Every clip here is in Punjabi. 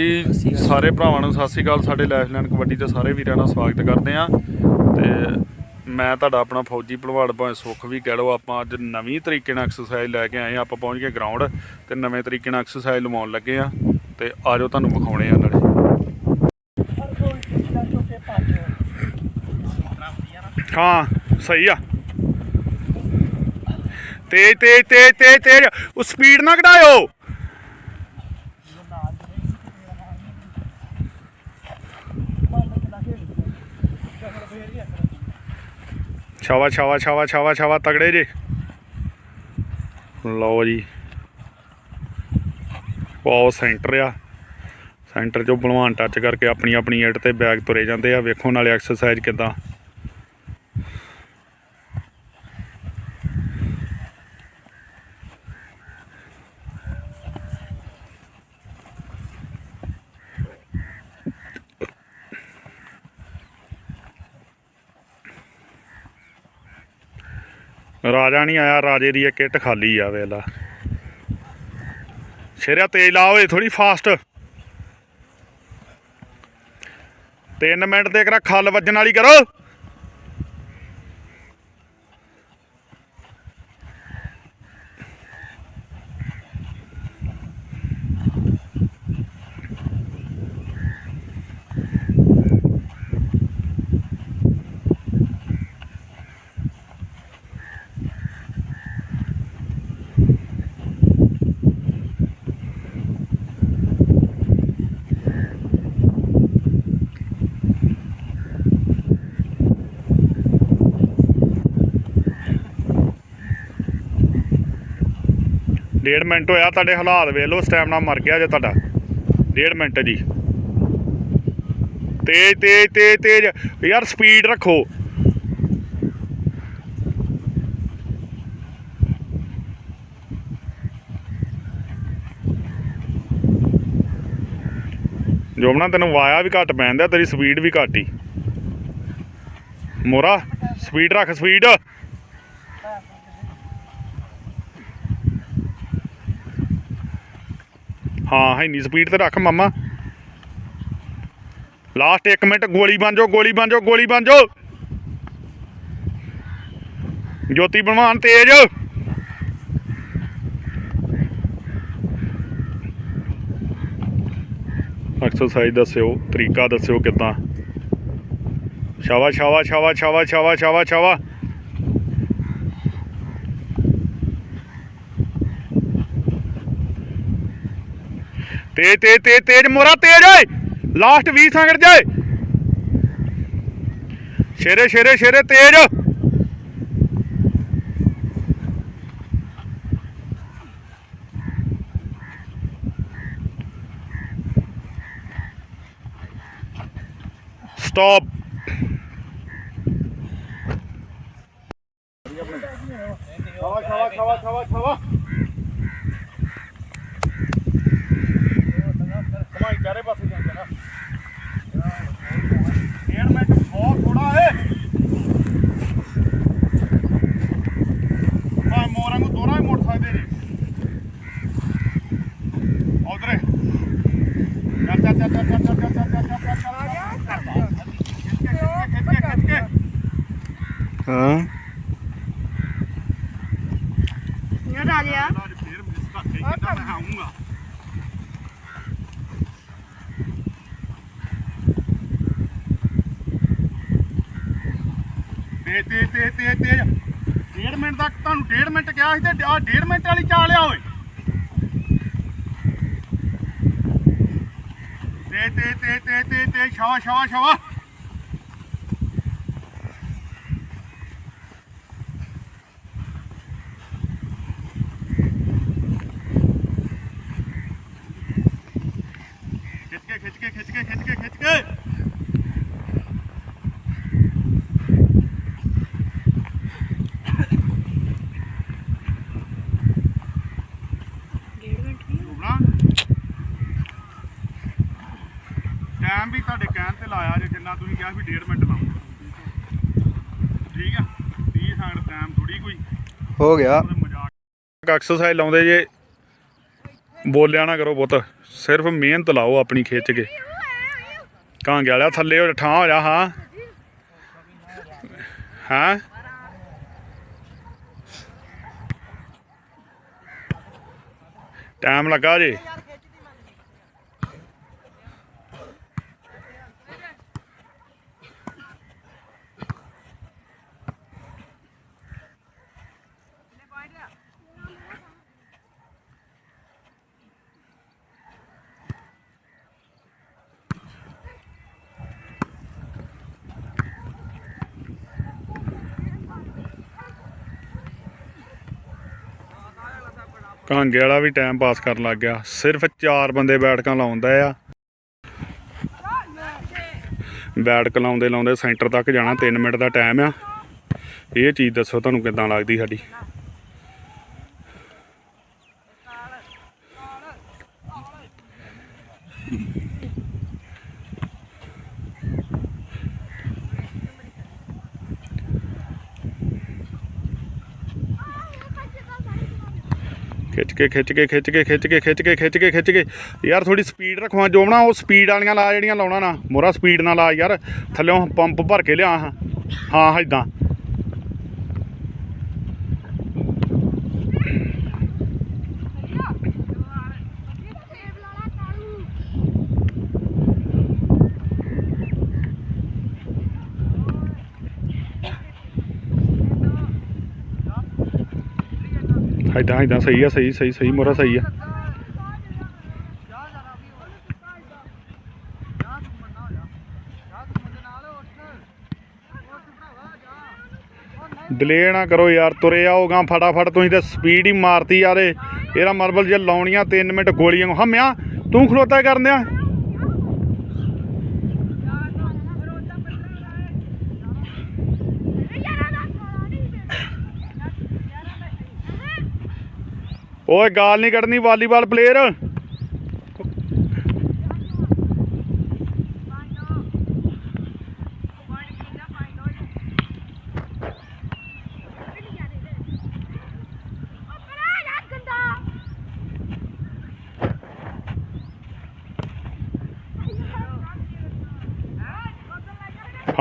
ਜੀ, ਸਾਰੇ ਭਰਾਵਾਂ ਨੂੰ ਸਤਿ ਸ੍ਰੀ ਅਕਾਲ। ਸਾਡੇ ਲਾਈਫਲਾਈਨ ਕਬੱਡੀ ਤੇ ਸਾਰੇ ਵੀਰਾਂ ਦਾ ਸਵਾਗਤ ਕਰਦੇ ਆ ਤੇ ਮੈਂ ਤੁਹਾਡਾ ਆਪਣਾ ਫੌਜੀ ਭਲਵਾੜ ਭਾਵੇਂ ਸੁੱਖ ਵੀ ਕਹਿ ਲਓ, ਆਪਾਂ ਅੱਜ ਨਵੀਂ ਤਰੀਕੇ ਨਾਲ ਐਕਸਰਸਾਈਜ਼ ਲੈ ਕੇ ਆਏ ਆ ਆਪਾਂ ਪਹੁੰਚ ਗਏ ਗਰਾਊਂਡ ਤੇ ਨਵੇਂ ਤਰੀਕੇ ਨਾਲ ਐਕਸਰਸਾਈਜ਼ ਲਵਾਉਣ ਲੱਗੇ ਆ ਤੇ ਆਜੋ ਤੁਹਾਨੂੰ ਵਿਖਾਉਣੇ ਆ ਨਾਲੇ। ਹਾਂ, ਸਹੀ ਆ। ਤੇਜ਼ ਤੇਜ਼ ਤੇਜ਼ ਤੇਜ਼ ਤੇਜ਼। ਉਹ ਸਪੀਡ ਨਾ ਘਟਾਇਓ ਛਾਵਾ ਛਾਵਾ ਛਾਵਾ ਛਾਵਾ ਛਾਵਾ, ਤਗੜੇ ਜੇ। ਲਓ ਜੀ। ਵਾਓ ਸੈਂਟਰ ਆ। ਸੈਂਟਰ ਚੋਂ ਭਲਵਾਨ ਟੱਚ ਕਰਕੇ ਆਪਣੀ ਆਪਣੀ ਐਟ ਤੇ ਬੈਗ ਤੁਰੇ ਜਾਂਦੇ ਆ। ਵੇਖੋ ਨਾਲੇ ਐਕਸਰਸਾਈਜ਼ ਕਿਦਾਂ। ਰਾਜਾ ਨਹੀਂ ਆਇਆ, ਰਾਜੇ ਦੀ ਇਹ ਕਿੱਟ ਖਾਲੀ ਆ ਵੇਲਾ ਸ਼ੇਰਿਆ ਤੇਜ਼ ਲਾ ਓਏ ਥੋੜੀ ਫਾਸਟ 3 ਮਿੰਟ ਦੇ ਕਰਾ, ਖੱਲ ਵੱਜਣ ਵਾਲੀ ਕਰੋ। ਡੇਢ ਮਿੰਟ ਹੋਇਆ, ਤੁਹਾਡੇ ਹਾਲਾਤ ਵੇਖ ਲਓ, ਸਟੈਮਨਾ ਮਰ ਗਿਆ ਜੇ ਤੁਹਾਡਾ। ਡੇਢ ਮਿੰਟ ਜੀ। ਤੇਜ਼ ਤੇਜ਼ ਤੇਜ਼ ਤੇਜ਼। ਯਾਰ ਸਪੀਡ ਰੱਖੋ। ਜੋਮਣਾ ਤੈਨੂੰ ਵਾਇਆ ਵੀ ਘੱਟ ਪੈਂਦਾ, ਤੇਰੀ ਸਪੀਡ ਵੀ ਘੱਟ ਹੀ। ਮੋਰਾ ਸਪੀਡ ਰੱਖ ਸਪੀਡ ਹਾਂ ਇੰਨੀ ਸਪੀਡ ਤੇ ਰੱਖ ਮਾਮਾ। ਲਾਸਟ 1 ਮਿੰਟ, ਗੋਲੀ ਬਣ ਜਾਓ, ਗੋਲੀ ਬਣ ਜਾਓ, ਗੋਲੀ ਬਣ ਜਾਓ। ਜੋਤੀ ਬਣਵਾਨ ਤੇਜ। ਐਕਸਰਸਾਈਜ਼ ਦੱਸਿਓ, ਤਰੀਕਾ ਦੱਸਿਓ ਕਿਦਾਂ। ਸ਼ਾਵਾ ਸ਼ਾਵਾ ਸ਼ਾਵਾ ਸ਼ਾਵਾ ਸ਼ਾਵਾ ਸ਼ਾਵਾ ਸ਼ਾਵਾ ਤੇਜ਼ ਤੇਜ਼ ਤੇਜ਼ ਤੇਜ਼ ਮੋਰਾ ਤੇਜ਼ ਓਏ। ਲਾਸਟ 20 ਸੈਕਿੰਡ ਜਾਏ। ਸ਼ੇਰੇ ਸ਼ੇਰੇ ਸ਼ੇਰੇ, ਤੇਜ਼। ਸਟਾਪ ਛਾਵਾ ਛਾਵਾ ਛਾਵਾ ਛਾਵਾ ਛਾਵਾ ਹਾਂ। ਫੇਰ ਮਿਸ ਮੈਂ ਆਉਂਗਾ ਤੇ ਤੇ ਤੇ ਤੇ ਤੇ। ਡੇਢ ਮਿੰਟ ਤੱਕ ਤੁਹਾਨੂੰ ਡੇਢ ਮਿੰਟ ਕਿਹਾ ਸੀ ਤੇ ਆ ਡੇਢ ਮਿੰਟ ਵਾਲੀ ਚਾਲ ਆ ਓਏ। 对，对，对，对，对，对，球啊，球啊，球啊。ਟਾਈਮ ਵੀ ਤੁਹਾਡੇ ਕਹਿਣ ਤੇ ਲਾਇਆ ਜੇ ਜਿੰਨਾ ਤੁਸੀਂ ਕਿਹਾ ਵੀ 1.5 ਮਿੰਟ ਲਾਓ। ਠੀਕ ਆ? 30 ਸੈਕਿੰਡ ਟਾਈਮ ਥੋੜੀ ਕੋਈ। ਹੋ ਗਿਆ। ਐਕਸਰਸਾਈਜ਼ ਲਾਉਂਦੇ ਜੇ ਬੋਲਿਆ ਨਾ ਕਰੋ ਪੁੱਤ ਸਿਰਫ ਮਿਹਨਤ ਲਾਓ ਆਪਣੀ ਖਿੱਚ ਕੇ। ਕਾਂਗੇ ਵਾਲਿਆ ਥੱਲੇ ਹੋ ਠਾਂ ਹੋ ਜਾ ਹਾਂ। ਹਾਂ? ਟਾਈਮ ਲੱਗਾ ਜੇ। ਕਾਂਗੇ ਵਾਲਾ ਵੀ ਟਾਈਮ ਪਾਸ ਕਰਨ ਲੱਗ ਗਿਆ। ਸਿਰਫ ਚਾਰ ਬੰਦੇ ਬੈਠਕਾਂ ਲਾਉਂਦਾ ਆ। ਬੈਠਕ ਲਾਉਂਦੇ ਲਾਉਂਦੇ ਸੈਂਟਰ ਤੱਕ ਜਾਣਾ 3 ਮਿੰਟ ਦਾ ਟਾਈਮ ਆ। ਇਹ ਚੀਜ਼ ਦੱਸੋ, ਤੁਹਾਨੂੰ ਕਿੱਦਾਂ ਲੱਗਦੀ ਸਾਡੀ? ਖਿੱਚ ਕੇ ਖਿੱਚ ਕੇ ਖਿੱਚ ਕੇ ਖਿੱਚ ਕੇ ਖਿੱਚ ਕੇ ਖਿੱਚ ਕੇ ਖਿੱਚ ਕੇ। ਯਾਰ ਥੋੜੀ ਸਪੀਡ ਰੱਖਵਾ ਜੋਬਣਾ, ਉਹ ਸਪੀਡ ਵਾਲੀਆਂ ਲਾ ਜਿਹੜੀਆਂ ਲਾਉਣਾ ਨਾ। ਮੋਰਾ ਸਪੀਡ ਨਾਲ ਲਾ ਯਾਰ। ਥੱਲਿਓਂ ਪੰਪ ਭਰ ਕੇ ਲਿਆ ਹਾਂ। ਹਾਂ ਇਦਾਂ ਇਦਾਂ ਇਦਾਂ ਸਹੀ ਆ, ਸਹੀ ਸਹੀ ਸਹੀ ਮੋਰਾ ਸਹੀ ਆ। ਡਿਲੇ ਨਾ ਕਰੋ ਯਾਰ, ਤੁਰੇ ਆਓਗਾ ਫਟਾਫਟ, ਤੁਸੀਂ ਤੇ ਸਪੀਡ ਹੀ ਮਾਰਤੀ ਯਾਰ ਇਹਦਾ ਮਰਬਲ ਜੇ ਲਾਉਣੀਆਂ 3 ਮਿੰਟ ਗੋਲੀਆਂ ਹਮਿਆ, ਤੂੰ ਖਲੋਤਾ ਕਰਨ ਓਏ ਗਾਲ ਨਹੀਂ ਕੱਢਣੀ, ਵਾਲੀਬਾਲ ਪਲੇਅਰ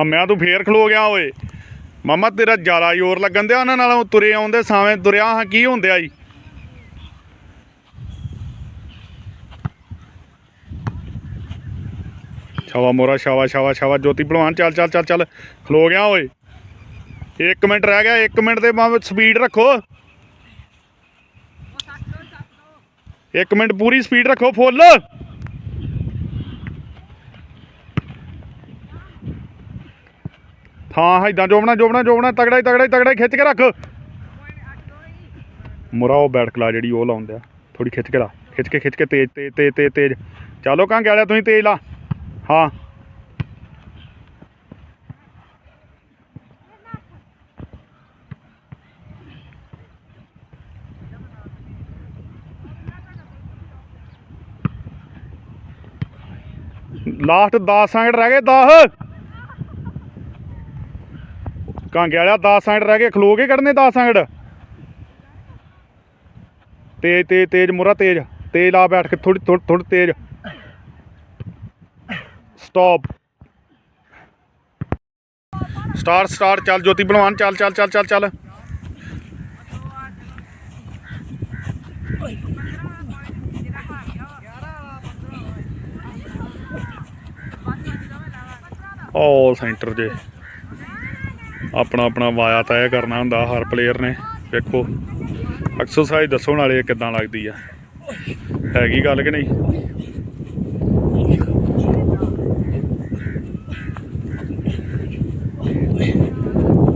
ਹਮਿਆ ਤੂੰ ਫੇਰ ਖਲੋ ਗਿਆ, ਓਏ। ਮਾਮਾ, ਤੇਰਾ ਜ਼ਿਆਦਾ ਜ਼ੋਰ ਲੱਗਣ ਦਿਆ, ਉਹਨਾਂ ਨਾਲ ਤੁਰੇ ਆਉਂਦੇ ਸਾਵੇਂ ਤੁਰਿਆ ਹਾਂ, ਕੀ ਹੁੰਦਿਆ ਜੀ ਸ਼ਾਵਾ ਮੋਰਾ ਸ਼ਾਵਾ ਸ਼ਾਵਾ ਸ਼ਾਵਾ ਜੋਤੀ ਭਲਵਾਨ, ਚੱਲ ਚੱਲ ਚੱਲ ਚੱਲ। ਖਲੋ ਗਿਆ, ਓਏ। 1 ਮਿੰਟ ਰਹਿ ਗਿਆ 1 ਮਿੰਟ ਦੇ ਬਾਅਦ ਸਪੀਡ ਰੱਖੋ। 1 ਮਿੰਟ ਪੂਰੀ ਸਪੀਡ ਰੱਖੋ, ਫੁੱਲ। ਹਾਂ ਇਦਾਂ ਜੋਬਣਾ ਜੋਬਣਾ ਜੋਬਣਾ। ਤਗੜਾ ਹੀ ਤਗੜਾ ਹੀ ਤਗੜਾ ਹੀ, ਖਿੱਚ ਕੇ ਰੱਖ। ਮੁਰਾ, ਉਹ ਬੈਠ ਕਲਾ ਜਿਹੜੀ ਉਹ ਲਾਉਂਦੇ। ਆ ਥੋੜੀ ਖਿੱਚ ਕੇ ਲਾ। ਖਿੱਚ ਕੇ ਖਿੱਚ ਕੇ ਤੇਜ਼ ਤੇਜ਼ ਤੇਜ਼ ਤੇਜ਼ ਤੇਜ਼। ਚਲੋ ਕਾਂ ਗਿਆ ਤੁਸੀਂ ਤੇਜ਼ ਲਾ। ਹਾਂ। ਲਾਸਟ 10 ਸੈਕਿੰਡ ਰਹਿ ਗਏ 10 ਕਾਂਗੇ ਵਾਲਿਆ 10 ਸੈਕਿੰਡ ਰਹਿ ਗਏ, ਖਲੋ ਕੇ ਕੱਢਨੇ 10 ਸੈਕਿੰਡ। ਤੇਜ਼ ਤੇਜ਼ ਤੇਜ਼ ਮੁਰਾ ਤੇਜ਼। ਤੇਜ਼ ਲਾ ਬੈਠ ਕੇ ਥੋੜੀ ਥੋੜੀ ਤੇਜ਼। ਸਟਾਪ ਸਟਾਰ ਸਟਾਰ ਚੱਲ ਜੋਤੀ ਭਲਵਾਨ ਚੱਲ ਚੱਲ ਚੱਲ ਚੱਲ ਚੱਲ। ਆਲ ਸੈਂਟਰ ਜੇ। ਆਪਣਾ ਆਪਣਾ ਵਾਇਆ ਤੈਅ ਕਰਨਾ ਹੁੰਦਾ, ਹਰ ਪਲੇਅਰ ਨੇ। ਵੇਖੋ ਐਕਸਰਸਾਈਜ਼ ਦੱਸੋ ਨਾਲੇ ਇਹ ਕਿੱਦਾਂ ਲੱਗਦੀ ਆ। ਹੈਗੀ ਗੱਲ ਕਿ ਨਹੀਂ?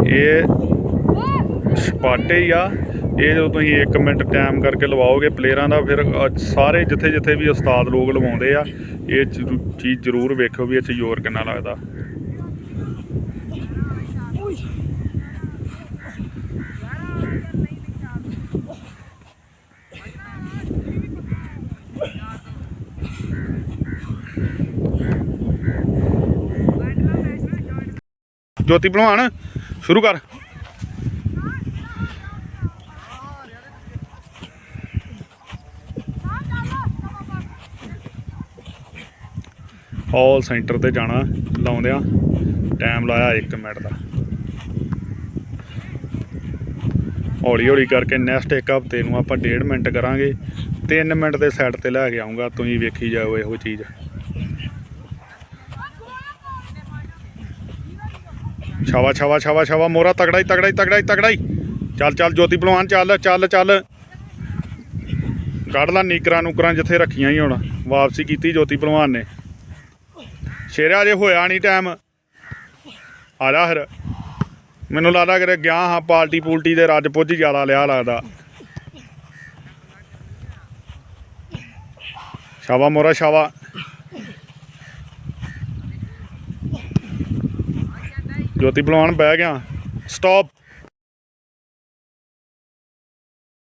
ਇਹ ਸਪਾਟੇ ਹੀ ਆ। ਇਹ ਜਦੋਂ ਤੁਸੀਂ 1 ਮਿੰਟ ਟਾਈਮ ਕਰਕੇ ਲਵਾਓਗੇ ਪਲੇਅਰਾਂ ਦਾ, ਫਿਰ ਸਾਰੇ ਜਿੱਥੇ ਜਿੱਥੇ ਵੀ ਉਸਤਾਦ ਲੋਕ ਲਵਾਉਂਦੇ ਆ, ਇਹ ਚੀਜ਼ ਜ਼ਰੂਰ ਵੇਖੋ ਵੀ ਇਹ 'ਚ ਜ਼ੋਰ ਕਿੰਨਾ ਲੱਗਦਾ। ਜੋਤੀ ਭਲਵਾਨ ਸ਼ੁਰੂ ਕਰ। ਹਾਲ ਸੈਂਟਰ ਤੇ ਜਾਣਾ ਲਾਉਂਦਿਆਂ। ਟਾਈਮ ਲਾਇਆ 1 ਮਿੰਟ ਦਾ। ਹੌਲੀ ਹੌਲੀ ਕਰਕੇ ਨੈਕਸਟ ਇੱਕ ਹਫ਼ਤੇ ਨੂੰ ਆਪਾਂ 1.5 ਮਿੰਟ ਕਰਾਂਗੇ। 3 ਮਿੰਟ ਦੇ ਸਾਈਡ ਤੇ ਲੈ ਕੇ ਆਉਂਗਾ ਤੁਸੀਂ ਵੇਖੀ ਜਾਓ ਇਹੋ ਚੀਜ਼। ਛਾਵਾ ਛਾਵਾ ਛਾਵਾ ਛਾਵਾ ਮੋਰਾ ਤਗੜਾ ਹੀ ਤਗੜਾ ਹੀ ਤਗੜਾ ਹੀ ਤਗੜਾ ਹੀ ਚੱਲ ਚੱਲ, ਜੋਤੀ ਭਲਵਾਨ, ਚੱਲ ਚੱਲ ਚੱਲ। ਕੱਢ ਲਾ ਨੀਕਰਾਂ ਨੂਕਰਾਂ ਜਿੱਥੇ ਰੱਖੀਆਂ ਹੀ ਹੁਣ। ਵਾਪਸੀ ਕੀਤੀ ਜੋਤੀ ਭਲਵਾਨ ਨੇ। ਸ਼ੇਰਿਆ ਜੇ ਹੋਇਆ ਨਹੀਂ ਟਾਈਮ ਆ ਜਾ ਫਿਰ। ਮੈਨੂੰ ਲੱਗਦਾ ਕਿ ਗਿਆ ਹਾਂ, ਪਾਲਟੀ ਪੂਲਟੀ ਦੇ ਰੱਜ ਪੁੱਜ ਜ਼ਿਆਦਾ ਲਿਆ ਲੱਗਦਾ। ਸ਼ਾਵਾ ਮੋਰਾ ਸ਼ਾਵਾ ਜੋਤੀ ਬਲਵਾਨ ਬਹਿ ਗਿਆ। ਸਟਾਪ